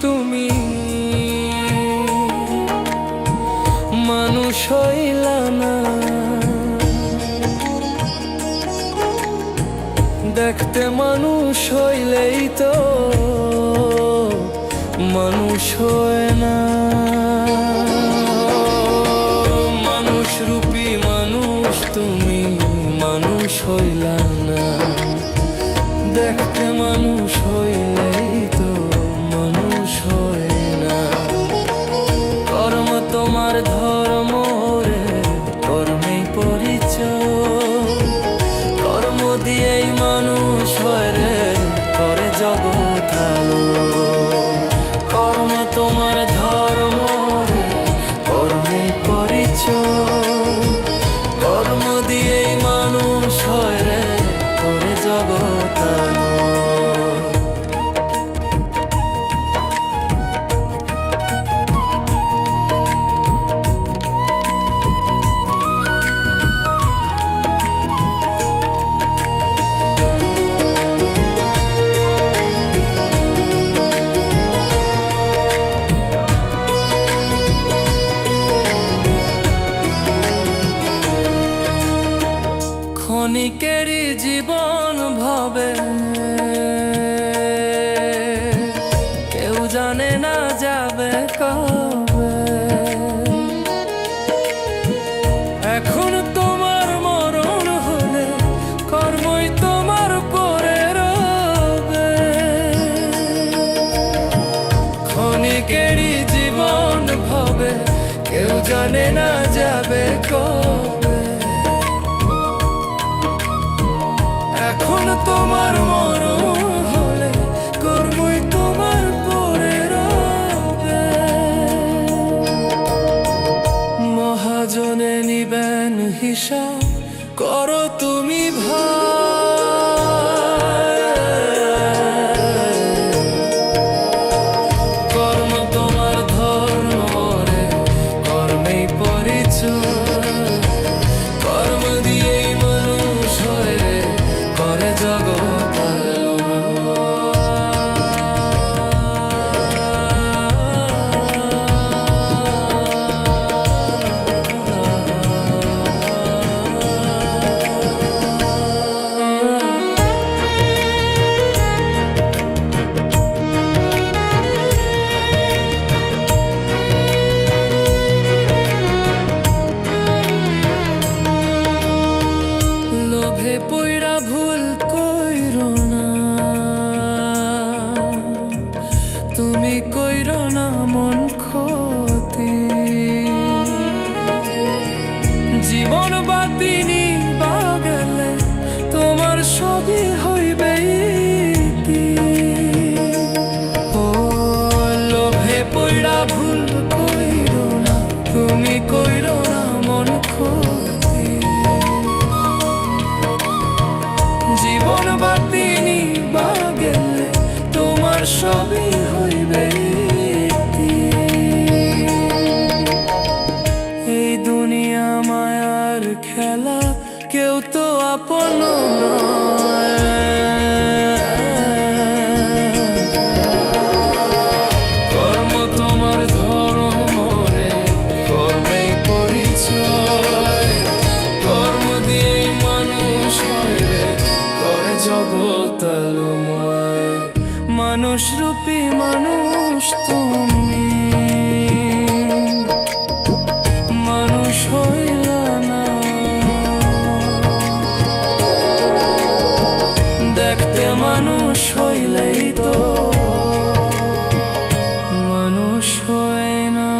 তুমি। মানুষ হইলা না। দেখতে মানুষ হইলেই তো মানুষ হয় না। মানুষ রূপী মানুষ তুমি, মানুষ হইলা না। দেখতে মানুষ হইলেই ক্ষণিকেরই জীবন ভাবে। কেউ জানে না যাবে কবে। এখন তোমার মরণ হলে কর্মই তোমার পরে রবে। ক্ষণিকেরই জীবন ভাবে, কেউ জানে না যাবে কবে। তোমার মরণ হলে কর্মই তোমার পরে মহাজনে নিবেন হিসাব করো তুমি ভাই। কর্ম তোমার ধর্ম রে, কর্মেই পরিচয়। কইরো মন ক্ষতি জীবন বাতিনি বাগলে তোমার সবই হইবে। ও লোভে পড়া ভুল কইরো না, তুমি কইরো কেউ তো আপন। কর্ম তোমার ধর্ম রে কর্মেই পরিচয়। কর্ম দিয়ে মানুষ মানুষ রূপী মানুষ তুমি। মানুষ হয় না।